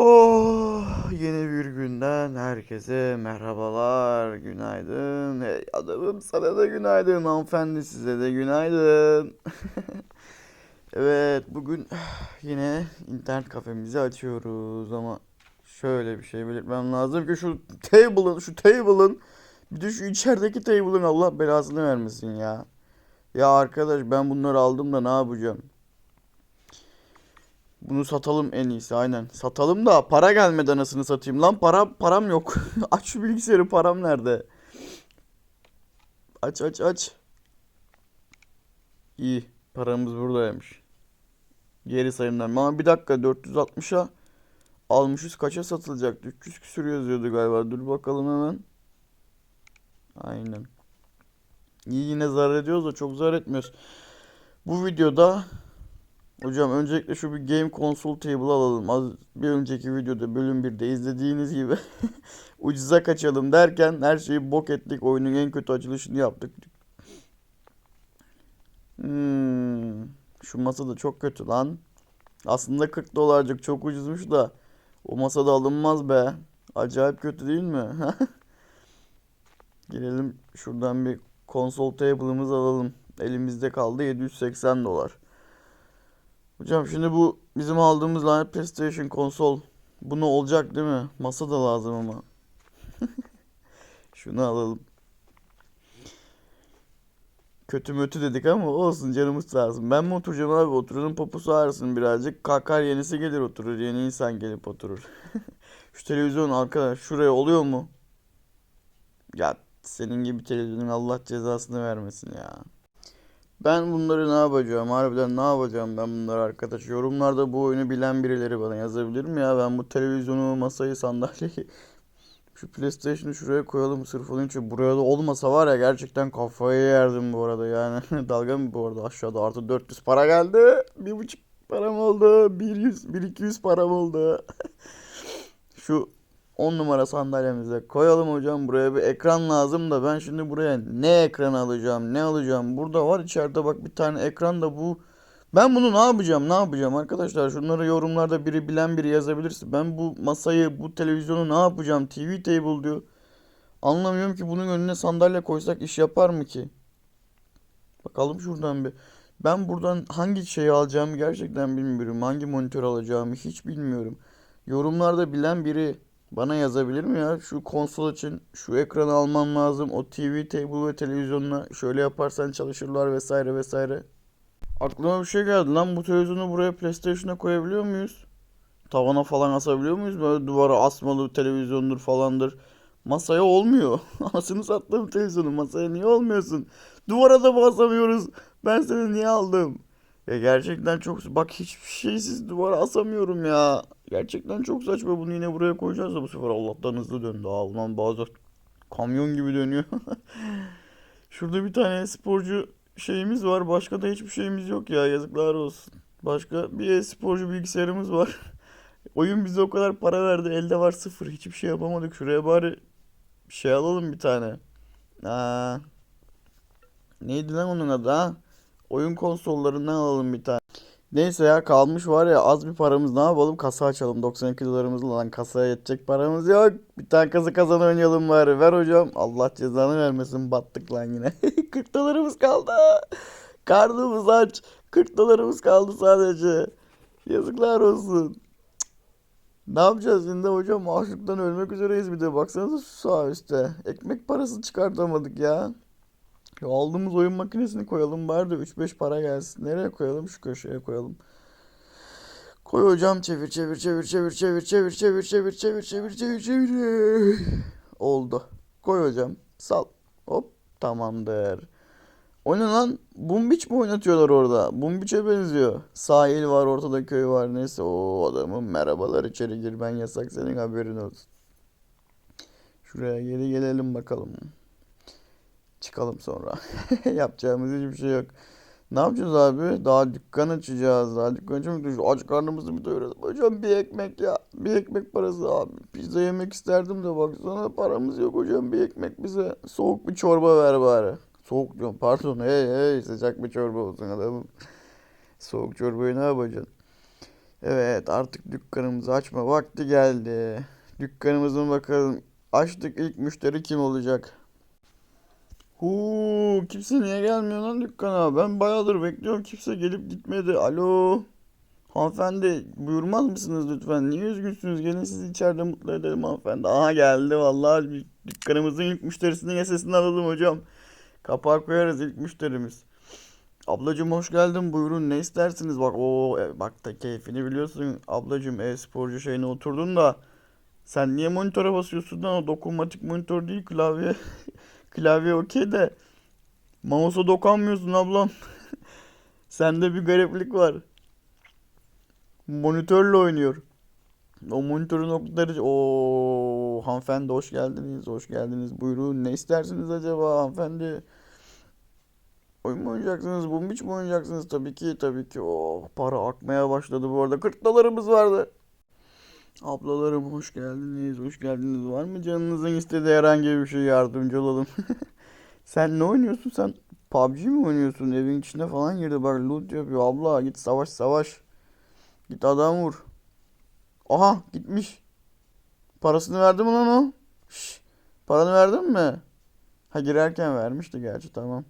Oh, yeni bir günden herkese merhabalar, günaydın. Hey adamım sana da günaydın, hanımefendi size de günaydın. Evet, bugün yine internet kafemizi açıyoruz ama şöyle bir şey belirtmem lazım ki şu table'ın, şu table'ın bir de şu içerideki table'ın Allah belasını vermesin ya. Ya arkadaş ben bunları aldım da ne yapacağım? Bunu satalım en iyisi aynen. Satalım da para gelmeden anasını satayım. Lan para param yok. aç şu bilgisayarı param nerede? Aç aç aç. İyi. Paramız buradaymış. Geri sayımdan. Ama bir dakika 460'a almışız. Kaça satılacaktı? 300 küsür yazıyordu galiba. Dur bakalım hemen. Aynen. İyi yine zarar ediyoruz da çok zarar etmiyoruz. Bu videoda Hocam öncelikle şu bir game console table alalım. Az bir önceki videoda bölüm 1'de izlediğiniz gibi ucuza kaçalım derken her şeyi bok ettik. Oyunun en kötü açılışını yaptık. Hmm, şu masa da çok kötü lan. Aslında 40 dolarcık çok ucuzmuş da o masada alınmaz be. Acayip kötü değil mi? Girelim şuradan bir konsol table'ımızı alalım. Elimizde kaldı 780 dolar. Hocam şimdi bu bizim aldığımız lanet PlayStation konsol. Bunu olacak değil mi? Masa da lazım ama. Şunu alalım. Kötü mötü dedik ama olsun canımız olsun. Ben mi oturacağım abi? Oturalım poposu ağrısın birazcık. Kalkar yenisi gelir oturur. Yeni insan gelip oturur. Şu televizyon arkadaş şuraya oluyor mu? Ya senin gibi televizyonun Allah cezasını vermesin ya. Ben bunları ne yapacağım? Harbiden ne yapacağım ben bunları arkadaş? Yorumlarda bu oyunu bilen birileri bana yazabilir mi ya? Ben bu televizyonu, masayı, sandalyeyi şu PlayStation'ı şuraya koyalım sırf onun için. Buraya da olmasa var ya gerçekten kafayı yerdim bu arada yani. Dalga mı bu arada? Aşağıda artı 400 para geldi. Bir buçuk param oldu. 100, 1200 param oldu. Şu 10 numara sandalyemize koyalım hocam. Buraya bir ekran lazım da ben şimdi buraya ne ekran alacağım? Ne alacağım? Burada var içeride bak bir tane ekran da bu. Ben bunu ne yapacağım? Ne yapacağım arkadaşlar? Şunları yorumlarda biri bilen biri yazabilirse. Ben bu masayı, bu televizyonu ne yapacağım? TV table diyor. Anlamıyorum ki bunun önüne sandalye koysak iş yapar mı ki? Bakalım şuradan bir. Ben buradan hangi şeyi alacağımı gerçekten bilmiyorum. Hangi monitör alacağımı hiç bilmiyorum. Yorumlarda bilen biri bana yazabilir mi ya? Şu konsol için şu ekranı alman lazım. O TV table ve televizyonla şöyle yaparsan çalışırlar vesaire vesaire. Aklıma bir şey geldi lan bu televizyonu buraya PlayStation'a koyabiliyor muyuz? Tavana falan asabiliyor muyuz? Böyle duvara asmalı televizyondur falandır. Masaya olmuyor. Anasını sattığım televizyonu masaya niye olmuyorsun? Duvara da basamıyoruz. Ben seni niye aldım? Ya gerçekten çok bak hiçbir şeysiz duvara asamıyorum ya. Gerçekten çok saçma bunu yine buraya koyacağız da bu sefer Allah'tan hızlı döndü. Aa, ulan bazı kamyon gibi dönüyor. Şurada bir tane sporcu şeyimiz var. Başka da hiçbir şeyimiz yok ya. Yazıklar olsun. Başka bir sporcu bilgisayarımız var. Oyun bize o kadar para verdi. Elde var sıfır. Hiçbir şey yapamadık. Şuraya bari bir şey alalım bir tane. Aa, neydi lan onun adı ha? Oyun konsollarından alalım bir tane. Neyse ya kalmış var ya az bir paramız ne yapalım kasa açalım 92 dolarımızla lan kasaya yetecek paramız yok. Bir tane kasa kazan oynayalım bari ver hocam. Allah cezanı vermesin battık lan yine. 40 dolarımız kaldı. Karnımız aç. 40 dolarımız kaldı sadece. Yazıklar olsun. Ne yapacağız şimdi hocam? Açlıktan ölmek üzereyiz bir de. Baksanıza şu sağ üstte. Ekmek parası çıkartamadık ya. Ya aldığımız oyun makinesini koyalım bari de 3-5 para gelsin. Nereye koyalım? Şu köşeye koyalım. Koy hocam çevir çevir çevir çevir çevir çevir çevir çevir çevir çevir çevir çevir. Oldu. Koy hocam. Sal. Hop tamamdır. O ne lan? Bumbiç mi oynatıyorlar orada? Bumbiç'e benziyor. Sahil var ortada köy var neyse. O adamın merhabalar içeri gir ben yasak senin haberin olsun. Şuraya geri gelelim bakalım. Çıkalım sonra. Yapacağımız hiçbir şey yok. Ne yapacağız abi? Daha dükkan açacağız. Daha dükkan Şu aç karnımızı bir doyuralım. Hocam bir ekmek ya. Bir ekmek parası abi. Pizza yemek isterdim de baksana paramız yok hocam. Bir ekmek bize. Soğuk bir çorba ver bari. Soğuk diyorum pardon. Hey hey sıcak bir çorba olsun adamım. Soğuk çorbayı ne yapacaksın? Evet artık dükkanımızı açma vakti geldi. Dükkanımızın bakalım açtık ilk müşteri kim olacak? Huu kimse niye gelmiyor lan dükkana? Ben bayağıdır bekliyorum kimse gelip gitmedi. Alo. Hanımefendi buyurmaz mısınız lütfen? Niye üzgünsünüz? Gelin sizi içeride mutlu edelim hanımefendi. Aha geldi vallahi dükkanımızın ilk müşterisinin sesini alalım hocam. Kapağı koyarız ilk müşterimiz. Ablacım hoş geldin buyurun ne istersiniz? Bak o bak da keyfini biliyorsun. Ablacım e-sporcu şeyine oturdun da sen niye monitöre basıyorsun lan? O dokunmatik monitör değil klavye. Klavye okey de mouse'a dokunmuyorsun ablam. Sende bir gariplik var. Monitörle oynuyor. O monitörün noktaları... Oo hanımefendi hoş geldiniz. Hoş geldiniz. Buyurun. Ne istersiniz acaba hanımefendi? Oyun mu oynayacaksınız? Bumbiç mi oynayacaksınız? Tabii ki tabii ki. Oh para akmaya başladı bu arada. 40 dolarımız vardı. Ablalarım hoş geldiniz. Hoş geldiniz. Var mı canınızın istediği herhangi bir şey yardımcı olalım. Sen ne oynuyorsun? Sen PUBG mi oynuyorsun? Evin içine falan girdi. Bak loot yapıyor. Abla git savaş savaş. Git adam vur. Aha gitmiş. Parasını verdi mi lan o? Şş, paranı verdin mi? Ha girerken vermişti gerçi tamam.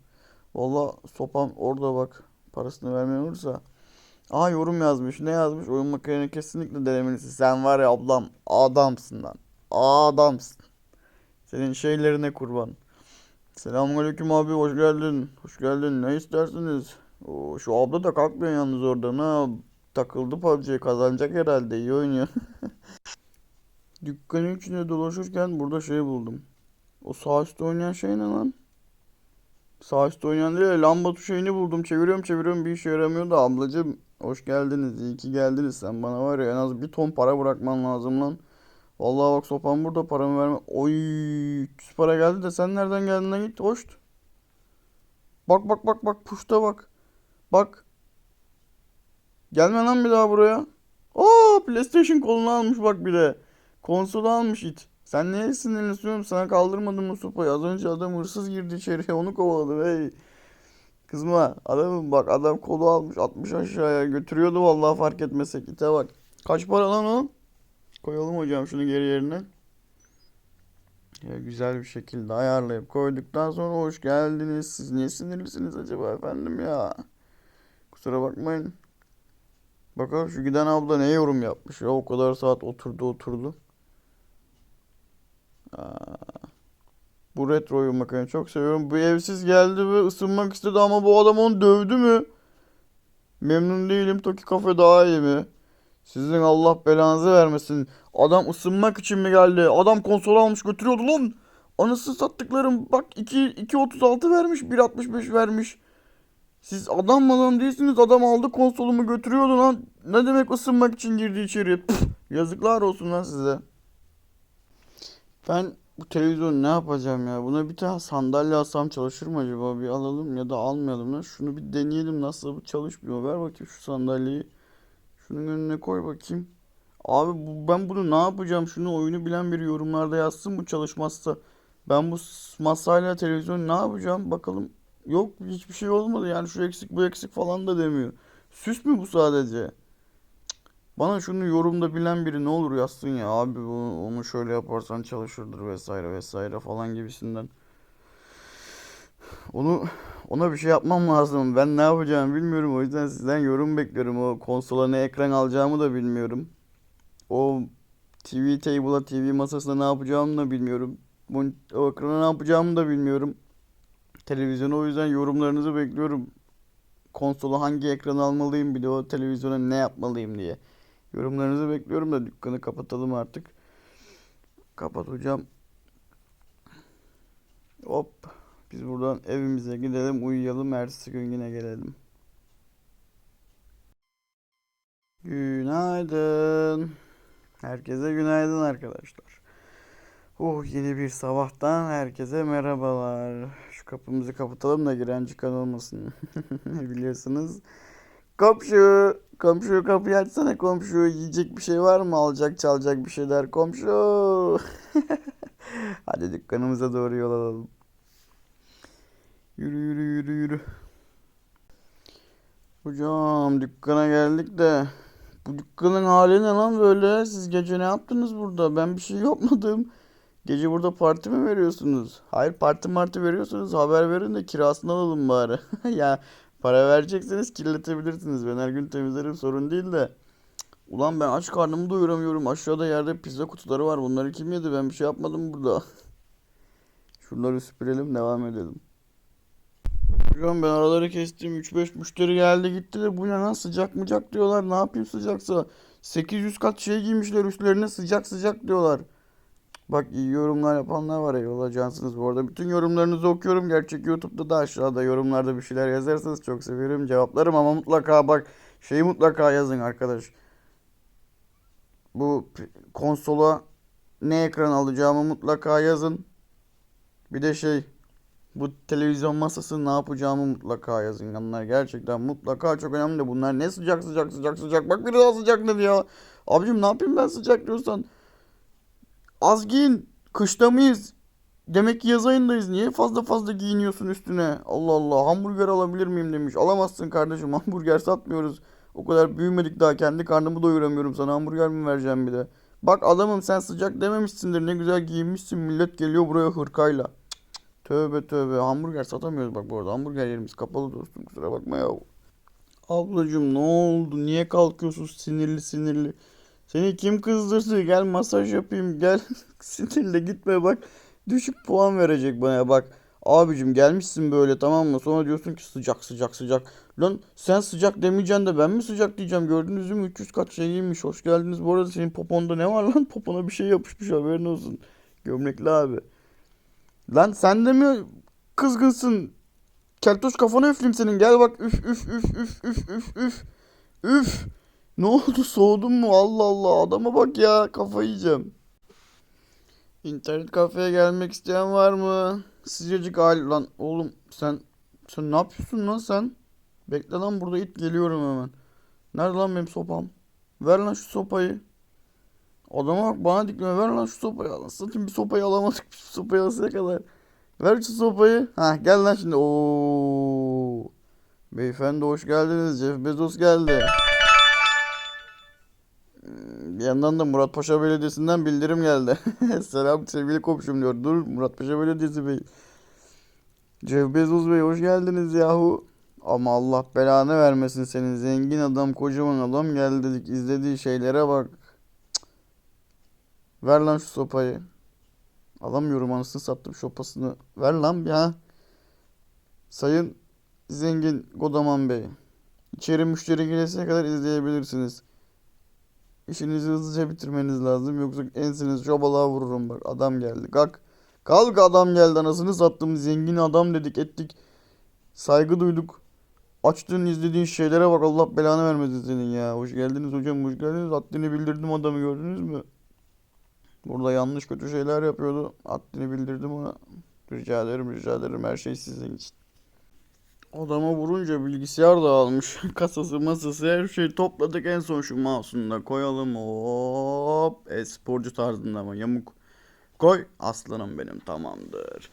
Valla sopam orada bak. Parasını vermeyen olursa. Aha yorum yazmış. Ne yazmış? Oyun makineni kesinlikle denemelisin. Sen var ya ablam adamsın lan. Adamsın. Senin şeylerine kurban. Selamünaleyküm abi hoş geldin. Hoş geldin. Ne istersiniz? Oo, şu abla da kalkmıyor yalnız oradan ha. Takıldı PUBG'ye kazanacak herhalde. iyi oynuyor. Dükkanın içinde dolaşırken burada şey buldum. O sağ üstte oynayan şey ne lan? Sağ üstte oynayan değil de lamba tuşu buldum. Çeviriyorum çeviriyorum bir işe yaramıyor da ablacım hoş geldiniz. iyi ki geldiniz. Sen bana var ya en az bir ton para bırakman lazım lan. Vallahi bak sopam burada paramı verme. Oy 300 para geldi de sen nereden geldin lan git hoşt. Bak bak bak bak puşta bak. Bak. Gelme lan bir daha buraya. Oo PlayStation kolunu almış bak bir de. Konsolu almış it. Sen neye sinirleniyorsun? Sana kaldırmadım mı sopayı? Az önce adam hırsız girdi içeriye onu kovaladı. Hey. Kızma. Adamım bak adam kolu almış 60 aşağıya götürüyordu vallahi fark etmesek. İte bak. Kaç para lan o? Koyalım hocam şunu geri yerine. Ya güzel bir şekilde ayarlayıp koyduktan sonra hoş geldiniz. Siz niye sinirlisiniz acaba efendim ya? Kusura bakmayın. Bakalım şu giden abla ne yorum yapmış ya o kadar saat oturdu oturdu. Aa, bu retro oyun makinesi çok seviyorum. Bu evsiz geldi ve ısınmak istedi ama bu adam onu dövdü mü? Memnun değilim. Toki kafe daha iyi mi? Sizin Allah belanızı vermesin. Adam ısınmak için mi geldi? Adam konsol almış götürüyordu lan. Anasını sattıklarım bak 2 2.36 vermiş 1.65 vermiş. Siz adam mı lan değilsiniz adam aldı konsolumu götürüyordu lan. Ne demek ısınmak için girdi içeri. Püf, yazıklar olsun lan size. Ben bu televizyonu ne yapacağım ya? Buna bir tane sandalye alsam çalışır mı acaba? Bir alalım ya da almayalım lan. Şunu bir deneyelim nasıl bu çalışmıyor. Ver bakayım şu sandalyeyi. Şunun önüne koy bakayım. Abi bu, ben bunu ne yapacağım? Şunu oyunu bilen biri yorumlarda yazsın bu çalışmazsa. Ben bu masayla televizyon ne yapacağım? Bakalım. Yok hiçbir şey olmadı yani şu eksik bu eksik falan da demiyor. Süs mü bu sadece? Bana şunu yorumda bilen biri ne olur yazsın ya abi onu şöyle yaparsan çalışırdır vesaire vesaire falan gibisinden. Onu ona bir şey yapmam lazım. Ben ne yapacağımı bilmiyorum. O yüzden sizden yorum bekliyorum. O konsola ne ekran alacağımı da bilmiyorum. O TV table'a, TV masasına ne yapacağımı da bilmiyorum. O ekrana ne yapacağımı da bilmiyorum. Televizyona o yüzden yorumlarınızı bekliyorum. Konsola hangi ekran almalıyım bir de o televizyona ne yapmalıyım diye. Yorumlarınızı bekliyorum da dükkanı kapatalım artık. Kapat hocam. Hop. Biz buradan evimize gidelim, uyuyalım, ertesi gün yine gelelim. Günaydın. Herkese günaydın arkadaşlar. Oh yeni bir sabahtan herkese merhabalar. Şu kapımızı kapatalım da giren çıkan olmasın. Biliyorsunuz. Komşu, komşu kapıyı açsana komşu. Yiyecek bir şey var mı? Alacak çalacak bir şeyler komşu. Hadi dükkanımıza doğru yol alalım. Yürü yürü yürü yürü. Hocam dükkana geldik de Bu dükkanın hali ne lan böyle? Siz gece ne yaptınız burada? Ben bir şey yapmadım. Gece burada parti mi veriyorsunuz? Hayır parti marti veriyorsunuz. Haber verin de kirasını alalım bari. Ya para verecekseniz kirletebilirsiniz. Ben her gün temizlerim sorun değil de. Ulan ben aç karnımı doyuramıyorum. Aşağıda yerde pizza kutuları var. Bunları kim yedi? Ben bir şey yapmadım burada. Şunları süpürelim devam edelim. Hocam ben araları kestim. 3-5 müşteri geldi gittiler. Bu ne lan sıcak mıcak diyorlar. Ne yapayım sıcaksa. 800 kat şey giymişler üstlerine sıcak sıcak diyorlar. Bak iyi yorumlar yapanlar var eyvallah cansınız. Bu arada bütün yorumlarınızı okuyorum. Gerçek YouTube'da da aşağıda yorumlarda bir şeyler yazarsanız çok severim. Cevaplarım ama mutlaka bak şeyi mutlaka yazın arkadaş. Bu konsola ne ekran alacağımı mutlaka yazın. Bir de şey bu televizyon masası ne yapacağımı mutlaka yazın. Bunlar gerçekten mutlaka çok önemli. Bunlar ne sıcak sıcak sıcak sıcak. Bak biri daha sıcak dedi ya. Abicim ne yapayım ben sıcak diyorsan. Az. Kışta mıyız? Demek ki yaz ayındayız. Niye fazla fazla giyiniyorsun üstüne? Allah Allah. Hamburger alabilir miyim demiş. Alamazsın kardeşim. Hamburger satmıyoruz. O kadar büyümedik daha. Kendi karnımı doyuramıyorum. Sana hamburger mi vereceğim bir de? Bak adamım sen sıcak dememişsindir. Ne güzel giyinmişsin. Millet geliyor buraya hırkayla. Tövbe tövbe. Hamburger satamıyoruz bak bu arada. Hamburger yerimiz kapalı dostum. Kusura bakma ya. Ablacım ne oldu? Niye kalkıyorsun sinirli sinirli? Seni kim kızdırdı? Gel masaj yapayım. Gel. Sinirle gitme bak. Düşük puan verecek bana bak. Abicim gelmişsin böyle tamam mı? Sonra diyorsun ki sıcak sıcak sıcak. Lan sen sıcak demeyeceksin de ben mi sıcak diyeceğim. Gördünüz mü 300 kat şey giymiş. Hoş geldiniz. Bu arada senin poponda ne var lan? Popona bir şey yapışmış haberin olsun. Gömlekli abi. Lan sen de mi kızgınsın? Keltoş kafana üfleyeyim senin. Gel bak üf üf üf üf üf üf üf. Üf. Ne oldu soğudun mu? Allah Allah adama bak ya kafayı yiyeceğim. İnternet kafeye gelmek isteyen var mı? Sıcacık hal lan oğlum sen sen ne yapıyorsun lan sen? Bekle lan burada it geliyorum hemen. Nerede lan benim sopam? Ver lan şu sopayı. Adama bak bana dikleme ver lan şu sopayı. Lan satayım bir sopayı alamadık. Bir sopayı alsana kadar. Ver şu sopayı. Ha gel lan şimdi. Oo. Beyefendi hoş geldiniz. Jeff Bezos geldi. Bir yandan da Murat Paşa Belediyesi'nden bildirim geldi. Selam sevgili komşum diyor. Dur Murat Paşa Belediyesi Bey. Jeff Bezos Bey hoş geldiniz yahu. Ama Allah belanı vermesin senin zengin adam kocaman adam geldi dedik izlediği şeylere bak. Cık. Ver lan şu sopayı. Alamıyorum anasını sattım sopasını. Ver lan ha. Sayın zengin Godaman Bey. İçeri müşteri gelesine kadar izleyebilirsiniz. İşinizi hızlıca bitirmeniz lazım yoksa ensiniz çobalığa vururum bak adam geldi kalk. Kalk adam geldi anasını sattım zengin adam dedik ettik. Saygı duyduk. Açtığın izlediğin şeylere bak Allah belanı vermesin senin ya. Hoş geldiniz hocam hoş geldiniz. Haddini bildirdim adamı gördünüz mü? Burada yanlış kötü şeyler yapıyordu. Haddini bildirdim ona. Rica ederim rica ederim her şey sizin için. Adama vurunca bilgisayar da almış. Kasası masası her şeyi topladık. En son şu mouse'unu da koyalım. Hop. E-sporcu tarzında ama yamuk. Koy. Aslanım benim tamamdır.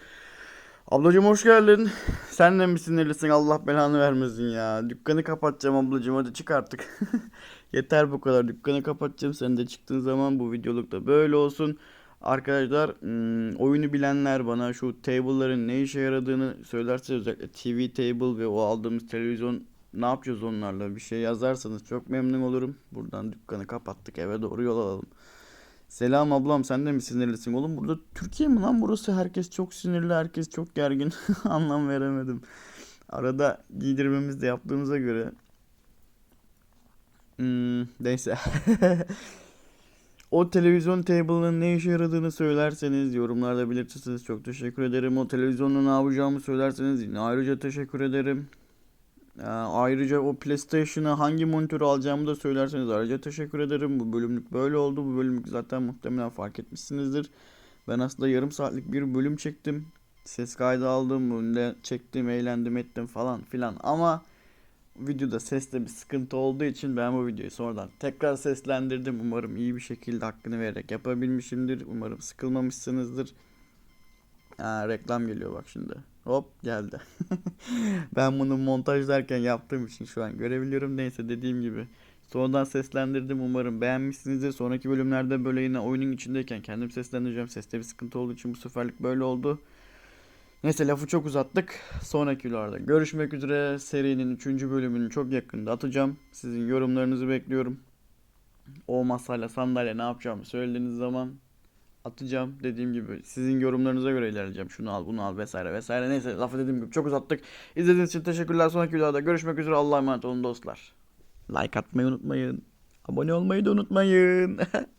Ablacım hoş geldin. Sen de mi sinirlisin? Allah belanı vermesin ya. Dükkanı kapatacağım ablacım hadi çık artık. Yeter bu kadar. Dükkanı kapatacağım. Sen de çıktığın zaman bu videoluk da böyle olsun. Arkadaşlar oyunu bilenler bana şu table'ların ne işe yaradığını söylerse özellikle TV table ve o aldığımız televizyon ne yapacağız onlarla bir şey yazarsanız çok memnun olurum. Buradan dükkanı kapattık eve doğru yol alalım. Selam ablam sen de mi sinirlisin oğlum? Burada Türkiye mi lan burası? Herkes çok sinirli, herkes çok gergin. Anlam veremedim. Arada giydirmemiz de yaptığımıza göre. Hmm, neyse. O televizyon table'ın ne işe yaradığını söylerseniz yorumlarda belirtirseniz çok teşekkür ederim. O televizyonla ne yapacağımı söylerseniz yine ayrıca teşekkür ederim. Ee, ayrıca o PlayStation'a hangi monitörü alacağımı da söylerseniz ayrıca teşekkür ederim. Bu bölümlük böyle oldu. Bu bölümlük zaten muhtemelen fark etmişsinizdir. Ben aslında yarım saatlik bir bölüm çektim. Ses kaydı aldım, önde çektim, eğlendim, ettim falan filan. Ama videoda seste bir sıkıntı olduğu için ben bu videoyu sonradan tekrar seslendirdim. Umarım iyi bir şekilde hakkını vererek yapabilmişimdir. Umarım sıkılmamışsınızdır. Ha, reklam geliyor bak şimdi. Hop geldi. ben bunu montajlarken yaptığım için şu an görebiliyorum. Neyse dediğim gibi Sonradan seslendirdim umarım beğenmişsinizdir. Sonraki bölümlerde böyle yine oyunun içindeyken kendim seslendireceğim. Seste bir sıkıntı olduğu için bu seferlik böyle oldu. Neyse lafı çok uzattık. Sonraki videolarda görüşmek üzere. Serinin 3. bölümünü çok yakında atacağım. Sizin yorumlarınızı bekliyorum. O masayla sandalye ne yapacağımı söylediğiniz zaman atacağım. Dediğim gibi sizin yorumlarınıza göre ilerleyeceğim. Şunu al bunu al vesaire vesaire. Neyse lafı dediğim gibi çok uzattık. İzlediğiniz için teşekkürler. Sonraki videoda görüşmek üzere. Allah'a emanet olun dostlar. Like atmayı unutmayın. Abone olmayı da unutmayın.